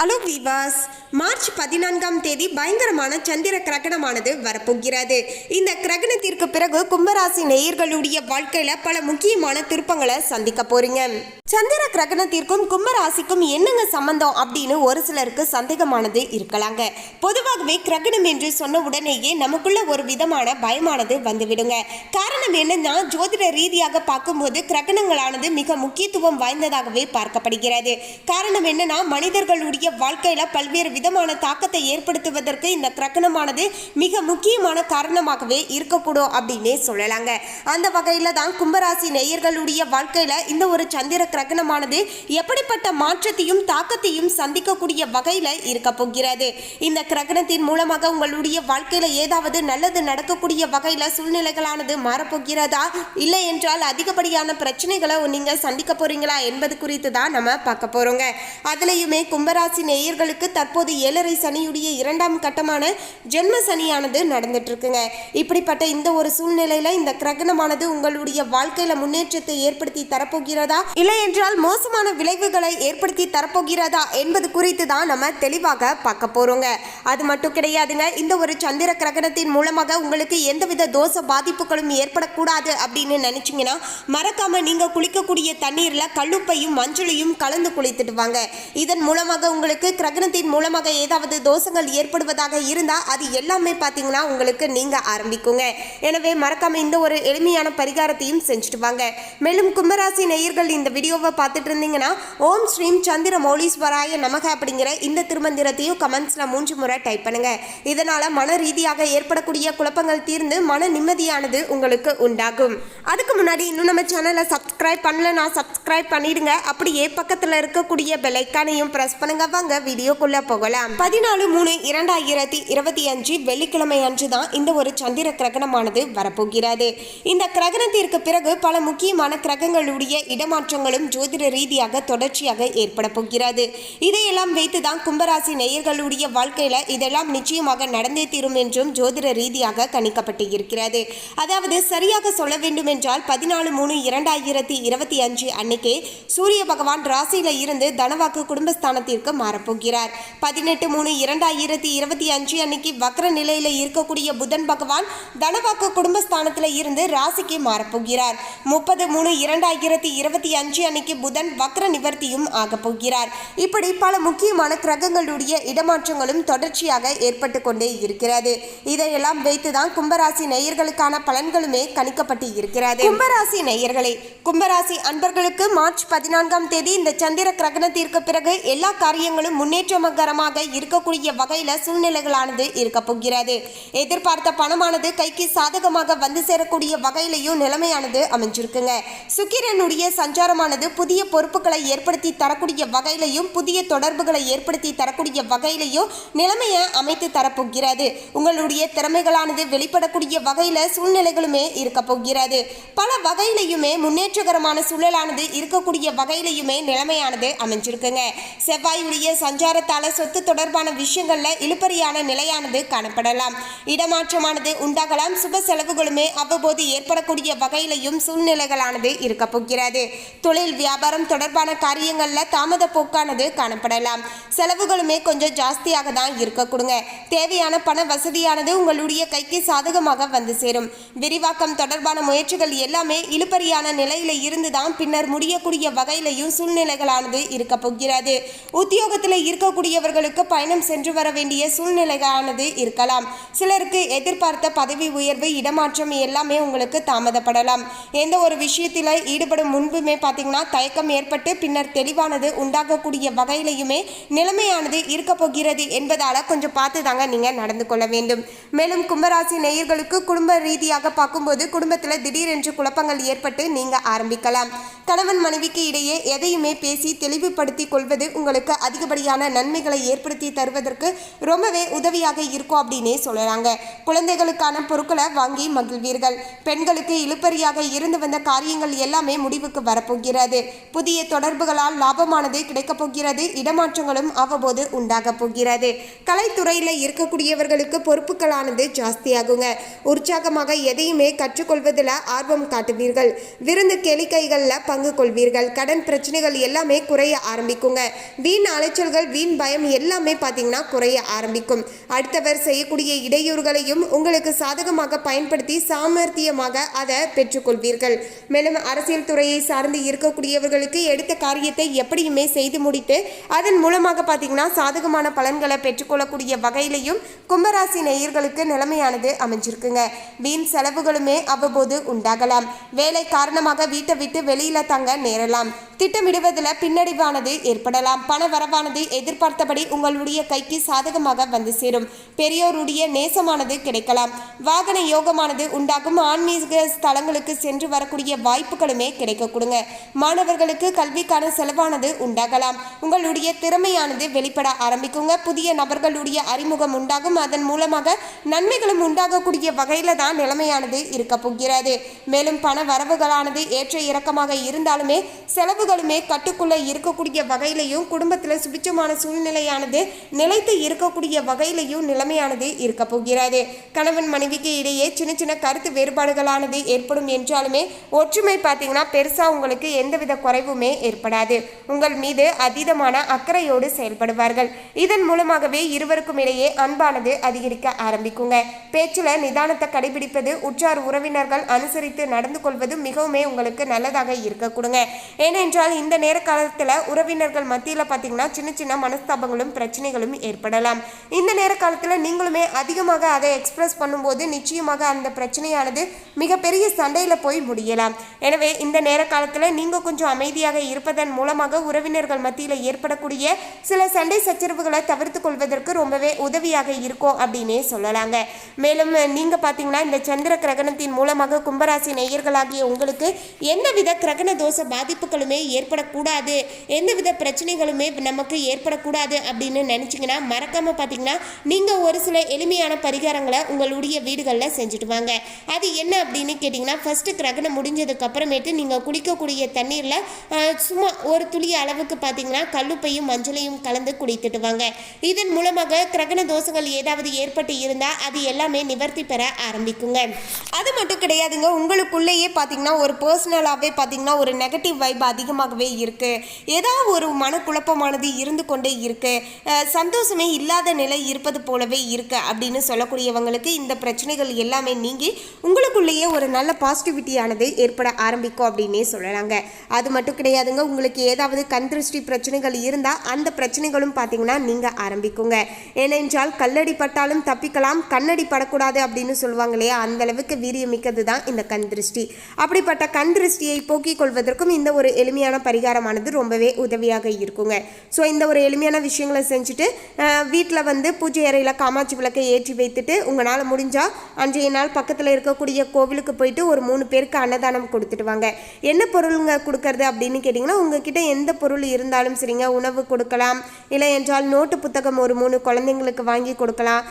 Hello வீவாஸ் March பதினான்காம் தேதி பயங்கரமான சந்திர கிரகணமானது வரப்போகிறது. இந்த கிரகணத்திற்கு பிறகு கும்பராசி நேயர்களுடைய வாழ்க்கையில பல முக்கியமான திருப்பங்களை சந்திக்க போறீங்க. சந்திர கிரகணத்திற்கும் கும்பராசிக்கும் என்னங்க சம்பந்தம் அப்படின்னு ஒரு சிலருக்கு சந்தேகமானது இருக்கலாங்க. பொதுவாகவே கிரகணம் என்று சொன்ன உடனேயே நமக்குள்ள ஒரு விதமான பயமானது வந்துவிடுங்க. காரணம் என்னன்னா ஜோதிட ரீதியாக பார்க்கும்போது கிரகணங்களானது மிக முக்கியத்துவம் வாய்ந்ததாகவே பார்க்கப்படுகிறது. காரணம் என்னன்னா மனிதர்களுடைய வாழ்க்கையில பல்வேறு விதமான தாக்கத்தை ஏற்படுத்துவதற்கு இந்த கிரகணமானது மிக முக்கியமான காரணமாகவே இருக்கக்கூடும் அப்படின்னே சொல்லலாங்க. அந்த வகையில தான் கும்பராசி நேயர்களுடைய வாழ்க்கையில இந்த ஒரு சந்திர கிரகணமானது எப்படிப்பட்ட மாற்றத்தையும் தாக்கத்தையும் சந்திக்கக்கூடிய வகையில இருக்க போகிறது. இந்த கிரகணத்தின் மூலமாக உங்களுடைய வாழ்க்கையில ஏதாவது நல்லது நடக்கக்கூடிய வகையில சூழ்நிலைகளானது மாறப்போகிறதா? இல்லை என்றால் அதிகப்படியான பிரச்சனைகளை நீங்க சந்திக்க போறீங்களா என்பது குறித்து தான் நம்ம பார்க்க போறோங்க. அதுலயுமே கும்பராசி ராசி நேயர்களுக்கு தற்போது ஏழரை சனியுடைய இரண்டாம் கட்டமான ஜென்ம சனியானது நடந்துட்டு இருக்குங்க இப்படிப்பட்ட இந்த ஒரு சூழ்நிலையில இந்த கிரகணமானது உங்களுடைய வாழ்க்கையில முன்னேற்றத்தை ஏற்படுத்தி தரப்போகிறதா? இல்லை என்றால் மோசமான விளைவுகளை ஏற்படுத்தி தரப்போகிறதா என்பது குறித்து தான் நம்ம தெளிவாக பார்க்க போறோங்க. அது மட்டும் கிடையாதுங்க இந்த ஒரு சந்திர கிரகணத்தின் மூலமாக உங்களுக்கு எந்தவித தோச பாதிப்புகளும் ஏற்படக்கூடாது அப்படின்னு நினைச்சீங்கன்னா மறக்காம நீங்க குளிக்கக்கூடிய தண்ணீர்ல கல்லுப்பையும் மஞ்சளையும் கலந்து குளித்துட்டு வாங்க. இதன் மூலமாக உங்களுக்கு கிரகணத்தின் மூலமாக ஏதாவது தோஷங்கள் ஏற்படுவதாக இருந்தால் அது எல்லாமே பார்த்தீங்கன்னா உங்களுக்கு நீங்கள் ஆரம்பிக்குங்க. எனவே மறக்காம இந்த ஒரு எளிமையான பரிகாரத்தையும் செஞ்சுட்டு வாங்க. மேலும் கும்பராசி நேயர்கள் இந்த வீடியோவை பார்த்துட்டு இருந்தீங்கன்னா ஓம் ஸ்ரீம் சந்திர மௌலீஸ்வராய நமக அப்படிங்கிற இந்த திருமந்திரத்தையும் கமெண்ட்ஸில் மூன்று முறை டைப் பண்ணுங்க. இதனால மன ரீதியாக ஏற்படக்கூடிய குழப்பங்கள் தீர்ந்து மன நிம்மதியானது உங்களுக்கு உண்டாகும். அதுக்கு முன்னாடி இன்னும் நம்ம சேனலை சப்ஸ்கிரைப் பண்ணலனா சப்ஸ்கிரைப் பண்ணிடுங்க. அப்படியே பக்கத்தில் இருக்கக்கூடிய பெலைக்கானையும் ப்ரெஸ் பண்ணுங்க. வாங்க வீடியோக்குள்ள போகலாம். பதினாலு மூணு இரண்டாயிரத்தி இருபத்தி அஞ்சு வெள்ளிக்கிழமை அன்று தான் இந்த ஒரு சந்திர கிரகணமானது வரப்போகிறது. இந்த கிரகணத்திற்கு பிறகு பல முக்கியமான கிரகங்களுடைய இடமாற்றங்களும் ஜோதிட ரீதியாக தொடர்ச்சியாக ஏற்பட போகிறது. இதையெல்லாம் வைத்து தான் கும்பராசி நேயர்களுடைய வாழ்க்கையில இதெல்லாம் நிச்சயமாக நடந்தே தீரும் என்றும் ஜோதிட ரீதியாக கணிக்கப்பட்டு இருக்கிறது. அதாவது சரியாக சொல்ல வேண்டும் என்றால் பதினாலு மூணு இரண்டாயிரத்தி இருபத்தி அஞ்சு அன்னை அன்னைக்கே சூரிய பகவான் ராசியில இருந்து தனவாக்கு குடும்பஸ்தானத்திற்கு மாறப்போகிறார். பதினெட்டு மூணு இரண்டாயிரத்தி இருபத்தி அஞ்சு அன்னைக்கு வக்ர நிலையில இருக்கக்கூடிய புதன் பகவான் தனவாக்கு குடும்பஸ்தானத்துல இருந்து ராசிக்கு மாறப்போகிறார். முப்பது மூணு இரண்டாயிரத்தி இருபத்தி அஞ்சு அன்னைக்கு புதன் வக்ர நிவர்த்தியும் ஆகப் போகிறார். இப்படி பல முக்கியமான கிரகங்களுடைய இடமாற்றங்களும் தொடர்ச்சியாக ஏற்பட்டு கொண்டே இருக்கிறது. இதையெல்லாம் வைத்துதான் கும்பராசி நேயர்களுக்கான பலன்களுமே கணிக்கப்பட்டு இருக்கிறது. கும்பராசி நேயர்களே கும்பராசி அன்பர்களுக்கு மார்ச் பதினான்காம் தேதி இந்த சந்திர கிரகணத்திற்கு பிறகு எல்லா காரியங்களும் முன்னேற்றகரமாக இருக்கக்கூடிய வகையில சூழ்நிலைகளானது இருக்க போகிறது. எதிர்பார்த்த பணமானது கைக்கு சாதகமாக வந்து சேரக்கூடிய வகையிலையும் நிலைமையானது அமைஞ்சிருக்குங்க. சுக்கிரனுடைய சஞ்சாரமானது புதிய பொறுப்புகளை ஏற்படுத்தி தரக்கூடிய வகையிலையும் புதிய தொடர்புகளை ஏற்படுத்தி தரக்கூடிய வகையிலையும் நிலைமையை அமைத்து தரப்போகிறது. உங்களுடைய திறமைகளானது வெளிப்படக்கூடிய வகையில சூழ்நிலைகளுமே இருக்க போகிறது. பல வகையிலையுமே முன்னேற்றகரமான சூழலானது இருக்கக்கூடிய வகையிலையுமே நிலைமையானது அமைஞ்சிருக்குங்க. செவ்வாயுடைய சஞ்சாரத்தால சொத்து தொடர்பான விஷயங்கள்ல இழுபறியான நிலையானது காணப்படலாம். இடமாற்றமானது உண்டாகலாம். சுப செலவுகளுமே அவ்வப்போது ஏற்படக்கூடிய வகையிலையும் சூழ்நிலைகளானது இருக்க போகிறது. தொழில் வியாபாரம் தொடர்பான காரியங்கள்ல தாமத போக்கானது காணப்படலாம். செலவுகளுமே கொஞ்சம் ஜாஸ்தியாக தான் இருக்க கொடுங்க தேவையான பண வசதியானது உங்களுடைய கைக்கு சாதகமாக வந்து சேரும். விரிவாக்கம் தொடர்பான முயற்சிகள் எல்லாமே இழுபறியான நிலையில இருந்து தான் பின்னர் முடி முடியக்கூடிய வகையிலையும் சூழ்நிலைகளானது இருக்க போகிறது. உத்தியோகத்தில் இருக்கக்கூடியவர்களுக்கு பயணம் சென்று வர வேண்டிய சூழ்நிலைகளானது இருக்கலாம். சிலருக்கு எதிர்பார்த்த பதவி உயர்வு இடமாற்றம் எல்லாமே உங்களுக்கு தாமதப்படலாம். எந்த ஒரு விஷயத்தில் ஈடுபடும் முன்புமே பார்த்தீங்கன்னா தயக்கம் ஏற்பட்டு பின்னர் தெளிவானது உண்டாகக்கூடிய வகையிலையுமே நிலைமையானது இருக்க போகிறது என்பதால கொஞ்சம் பார்த்து தாங்க நீங்க நடந்து கொள்ள வேண்டும். மேலும் கும்பராசி நேயர்களுக்கு குடும்ப ரீதியாக பார்க்கும்போது குடும்பத்தில் திடீரென்று குழப்பங்கள் ஏற்பட்டு நீங்க ஆரம்பிக்கலாம். கணவன் மனைவிக்கு இடையே எதையுமே பேசி தெளிவுபடுத்தி கொள்வது உங்களுக்கு அதிகப்படியான நன்மைகளை ஏற்படுத்தி தருவதற்கு ரொம்பவே உதவியாக இருக்கும் அப்படின்னே சொல்லலாங்க. குழந்தைகளுக்கான பொருட்களை வாங்கி மகிழ்வீர்கள். பெண்களுக்கு இழுப்பறியாக இருந்து வந்த காரியங்கள் எல்லாமே முடிவுக்கு வரப்போகிறது. புதிய தொடர்புகளால் லாபமானது கிடைக்கப் போகிறது. இடமாற்றங்களும் அவ்வப்போது உண்டாக போகிறது. கலைத்துறையில் இருக்கக்கூடியவர்களுக்கு பொறுப்புகளானது ஜாஸ்தியாகுங்க. உற்சாகமாக எதையுமே கற்றுக்கொள்வதில் ஆர்வம் காட்டுவீர்கள். விருந்து கேளிக்கைகளில் பங்கு கொள் கொள்வீர்கள். கடன் பிரச்சனைகள் எல்லாமே குறைய ஆரம்பிக்குங்க. வீண் அலைச்சல்கள் வீண் பயம் எல்லாமே பார்த்தீங்கன்னா குறைய ஆரம்பிக்கும். அடுத்தவர் செய்யக்கூடிய இடையூறுகளையும் உங்களுக்கு சாதகமாக பயன்படுத்தி சாமர்த்தியமாக அதை பெற்றுக்கொள்வீர்கள். மேலும் அரசியல் துறையை சார்ந்து இருக்கக்கூடியவர்களுக்கு எடுத்த காரியத்தை எப்படியுமே செய்து முடித்து அதன் மூலமாக பார்த்தீங்கன்னா சாதகமான பலன்களை பெற்றுக்கொள்ளக்கூடிய வகையிலையும் கும்பராசி நேயர்களுக்கு நிலைமையானது அமைஞ்சிருக்குங்க. வீண் செலவுகளுமே அவ்வப்போது உண்டாகலாம். வேலை காரணமாக வீட்டை விட்டு வெளியில தங்க நேரலாம். திட்டமிடுவதில் பின்னடைவானது ஏற்படலாம். பண வரவானது எதிர்பார்த்தபடி உங்களுடைய கைக்கு சாதகமாக வந்து சேரும். பெரியோருடைய நேசமானது கிடைக்கலாம். வாகன யோகமானது உண்டாகும். ஆன்மீக ஸ்தலங்களுக்கு சென்று வரக்கூடிய வாய்ப்புகளுமே கிடைக்க கொடுங்க மாணவர்களுக்கு கல்விக்கான செலவானது உண்டாகலாம். உங்களுடைய திறமையானது வெளிப்பட ஆரம்பிக்குங்க. புதிய நபர்களுடைய அறிமுகம் உண்டாகும். அதன் மூலமாக நன்மைகளும் உண்டாகக்கூடிய வகையில தான் நிலைமையானது இருக்க போகிறது. மேலும் பண வரவுகளானது ஏற்ற இறக்கமாக இருந்தாலுமே செலவு செலவுகளுமே கட்டுக்குள்ளே இருக்கக்கூடிய வகையிலையும் குடும்பத்தில் சுபிச்சமான சூழ்நிலையானது நிலைத்து இருக்கக்கூடிய வகையிலையும் நிலைமையானது இருக்க போகிறது. கணவன் மனைவிக்கு இடையே சின்ன சின்ன கருத்து வேறுபாடுகளானது ஏற்படும் என்றாலுமே ஒற்றுமை பார்த்தீங்கன்னா பெருசாக உங்களுக்கு எந்தவித குறைவுமே ஏற்படாது. உங்கள் மீது அதீதமான அக்கறையோடு செயல்படுவார்கள். இதன் மூலமாகவே இருவருக்கும் இடையே அன்பானது அதிகரிக்க ஆரம்பிக்குங்க. பேச்சில் நிதானத்தை கடைபிடிப்பது உற்றார் உறவினர்கள் அனுசரித்து நடந்து கொள்வது மிகவுமே உங்களுக்கு நல்லதாக இருக்க கொடுங்க. ஏனென்றால் இந்த நேர காலத்தில் உறவினர்கள் மத்தியில் பார்த்தீங்கன்னா சின்ன சின்ன மனஸ்தாபங்களும் பிரச்சனைகளும் ஏற்படலாம். இந்த நேர காலத்தில் நீங்களுமே அதிகமாக அதை எக்ஸ்பிரஸ் பண்ணும்போது நிச்சயமாக அந்த பிரச்சனையானது மிகப்பெரிய சண்டையில் போய் முடியலாம். எனவே இந்த நேர காலத்தில் நீங்கள் கொஞ்சம் அமைதியாக இருப்பதன் மூலமாக உறவினர்கள் மத்தியில் ஏற்படக்கூடிய சில சண்டை சச்சரவுகளை தவிர்த்து கொள்வதற்கு ரொம்பவே உதவியாக இருக்கும் அப்படின்னே சொல்லலாங்க. மேலும் நீங்கள் பார்த்தீங்கன்னா இந்த சந்திர கிரகணத்தின் மூலமாக கும்பராசி நேயர்களாகிய உங்களுக்கு எந்தவித கிரகண தோஷ பாதிப்புகளுமே ஏற்படக்கூடாது. எந்தவித பிரச்சனைகளுமே நமக்கு ஏற்படக்கூடாது அப்படின்னு நினச்சிங்கன்னா மறக்காமல் பார்த்தீங்கன்னா நீங்கள் ஒரு சில எளிமையான பரிகாரங்களை உங்களுடைய வீடுகளில் செஞ்சுட்டு வாங்க. அது என்ன அப்படின்னு கேட்டிங்கன்னா ஃபஸ்ட்டு கிரகணம் முடிஞ்சதுக்கு அப்புறமேட்டு நீங்கள் குளிக்கக்கூடிய தண்ணீரில் சும்மா ஒரு துளி அளவுக்கு பார்த்தீங்கன்னா கல்லுப்பையும் மஞ்சளையும் கலந்து குடித்துட்டு வாங்க. இதன் மூலமாக கிரகண தோஷங்கள் ஏதாவது ஏற்பட்டு இருந்தால் அது எல்லாமே நிவர்த்தி பெற ஆரம்பிக்குங்க. அது மட்டும் கிடையாதுங்க உங்களுக்குள்ளேயே பார்த்தீங்கன்னா ஒரு பர்சனலாகவே பார்த்தீங்கன்னா ஒரு நெகட்டிவ் வைப் அதிகமாகவே இருக்குது ஏதாவது ஒரு மனக்குழப்பமானது இருந்து கொண்டே இருக்குது சந்தோஷமே இல்லாத நிலை இருப்பது போலவே இருக்கு அப்படின்னு சொல்லக்கூடியவங்களுக்கு இந்த பிரச்சனைகள் எல்லாமே நீங்கி உங்களுக்குள்ளேயே ஒரு நல்ல பாசிட்டிவிட்டியானது ஏற்பட ஆரம்பிக்கும் அப்படின்னே சொல்லலாங்க. அது மட்டும் கிடையாதுங்க உங்களுக்கு ஏதாவது கண் திருஷ்டி பிரச்சனைகள் இருந்தால் அந்த பிரச்சனைகளும் பார்த்தீங்கன்னா நீங்கள் ஆரம்பிக்குங்க. ஏனென்றால் கல்லடி பட்டாலும் தப்பிக்கலாம் கண்ணடி படக்கூடாது அப்படின்னு சொல்லுவாங்க இல்லையா? அந்த அளவுக்கு வீரியமிக்கது தான் இந்த கண் திருஷ்டி. அப்படிப்பட்ட கண் திருஷ்டியை போக்கிக் கொள்வதற்கும் இந்த ஒரு எளிமையான பரிகாரமானது ரொம்பவே உதவியாக இருக்குங்க. ஸோ இந்த ஒரு எளிமையான விஷயங்களை செஞ்சுட்டு வீட்டில் வந்து பூஜை அறையில் காமாட்சி விளக்கை ஏற்றி வைத்துட்டு உங்களால் முடிஞ்சால் அன்றைய நாள் பக்கத்தில் இருக்கக்கூடிய கோவிலுக்கு போயிட்டு ஒரு மூணு பேருக்கு அன்னதானம் கொடுத்துட்டு வாங்க. என்ன பொருளுங்க கொடுக்கறது அப்படின்னு கேட்டிங்கன்னா உங்ககிட்ட எந்த பொருள் இருந்தாலும் சரிங்க உணவு கொடுக்கலாம். இல்லை என்றால் நோட்டு புத்தகம் ஒரு மூணு குழந்தைங்களுக்கு வாங்கி கொடுக்கலாம்.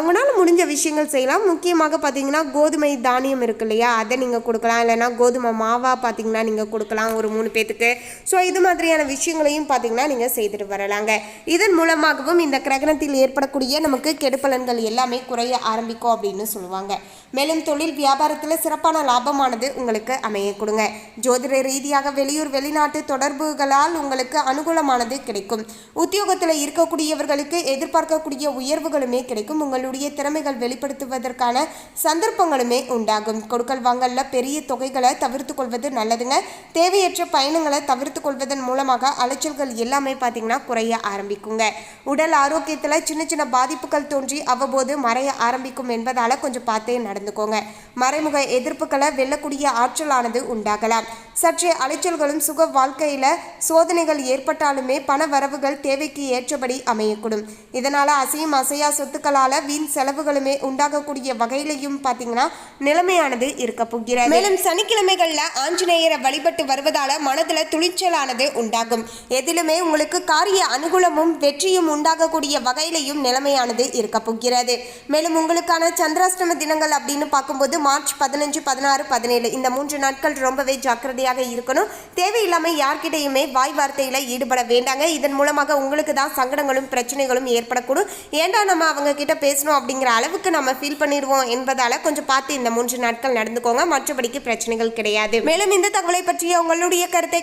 உங்களால் முடிஞ்ச விஷயங்கள் செய்யலாம். முக்கியமாக பார்த்தீங்கன்னா கோதுமை தானியம் இருக்கு இல்லையா அதை நீங்கள் கொடுக்கலாம். இல்லைன்னா கோதுமை மாவாக பார்த்தீங்கன்னா நீங்கள் கொடுக்கலாம். ஒரு மூணு பேத்துக்கு ஸோ இது மாதிரியான விஷயங்களையும் பார்த்தீங்கன்னா நீங்கள் செய்துட்டு வரலாங்க. இதன் மூலமாகவும் இந்த கிரகணத்தில் ஏற்படக்கூடிய நமக்கு கெடுப்பலன்கள் எல்லாமே குறைய ஆரம்பிக்கும் அப்படின்னு சொல்லுவாங்க. மேலும் தொழில் வியாபாரத்தில் சிறப்பான லாபமானது உங்களுக்கு அமைய கொடுங்க. ஜோதிட ரீதியாக வெளியூர் வெளிநாட்டு தொடர்புகளால் உங்களுக்கு அனுகூலமானது கிடைக்கும். உத்தியோகத்தில் இருக்கக்கூடியவர்களுக்கு எதிர்பார்க்கக்கூடிய உயர்வுகளுமே கிடைக்கும். உங்களுடைய திறமைகள் வெளிப்படுத்துவதற்கான சந்தர்ப்பங்களுமே உண்டாகும். கொடுக்கல் வாங்கல்ல பெரிய தொகைகளை தவிர்த்து கொள்வது நல்லதுங்க. தேவையற்ற பயணங்களை தவிர்த்து கொள்வதன் மூலமாக அலைச்சல்கள் எல்லாமே பார்த்தீங்கன்னா குறைய ஆரம்பிக்குங்க. உடல் ஆரோக்கியத்தில் சின்ன சின்ன பாதிப்புகள் தோன்றி அவ்வப்போது மறைய ஆரம்பிக்கும் என்பதால் கொஞ்சம் பார்த்தே நடந்துக்கோங்க. மறைமுக எதிர்ப்புகளை வெல்லக்கூடிய ஆற்றலானது உண்டாகலாம். சற்றே அலைச்சல்களும் சுக வாழ்க்கையில் சோதனைகள் ஏற்பட்டாலுமே பண வரவுகள் தேவைக்கு ஏற்றபடி அமையக்கூடும். இதனால் அசையும் அசையா சொத்துக்களால் வீண் செலவுகளுமே உண்டாகக்கூடிய வகையிலையும் பார்த்தீங்கன்னா நிலைமையானது இருக்க போகிறது. மேலும் சனிக்கிழமைகளில் ஆஞ்சநேயரை வழிபட்டு வருவதால மனதில் துணிச்சலானது உண்டாகும். எதிலுமே உங்களுக்கு காரிய அனுகூலமும் வெற்றியும் உண்டாகக்கூடிய வகையிலையும் நிலைமையானது இருக்க போகிறது. மேலும் உங்களுக்கான சந்திராஷ்டம தினங்கள் அப்படின்னு பார்க்கும்போது மார்ச் பதினஞ்சு பதினாறு பதினேழு இந்த மூன்று நாட்கள் ரொம்பவே ஜாக்கிரதையாக இருக்கணும். தேவையில்லாமல் யார்கிட்டையுமே வாய் வார்த்தையில் ஈடுபட வேண்டாங்க. இதன் மூலமாக உங்களுக்கு தான் சங்கடங்களும் பிரச்சனைகளும் ஏற்படக்கூடும். ஏன்டா நம்ம அவங்க கிட்ட பேசணும் அப்படிங்கிற அளவுக்கு நம்ம ஃபீல் பண்ணிடுவோம் என்பதால கொஞ்சம் பார்த்து இந்த மூன்று நாட்கள் நடந்துக்கோங்க. மற்றபடிக்கு பிரச்சனைகள் கிடையாது. மேலும் இந்த தகவலை பற்றிய உங்களுடைய கருத்தை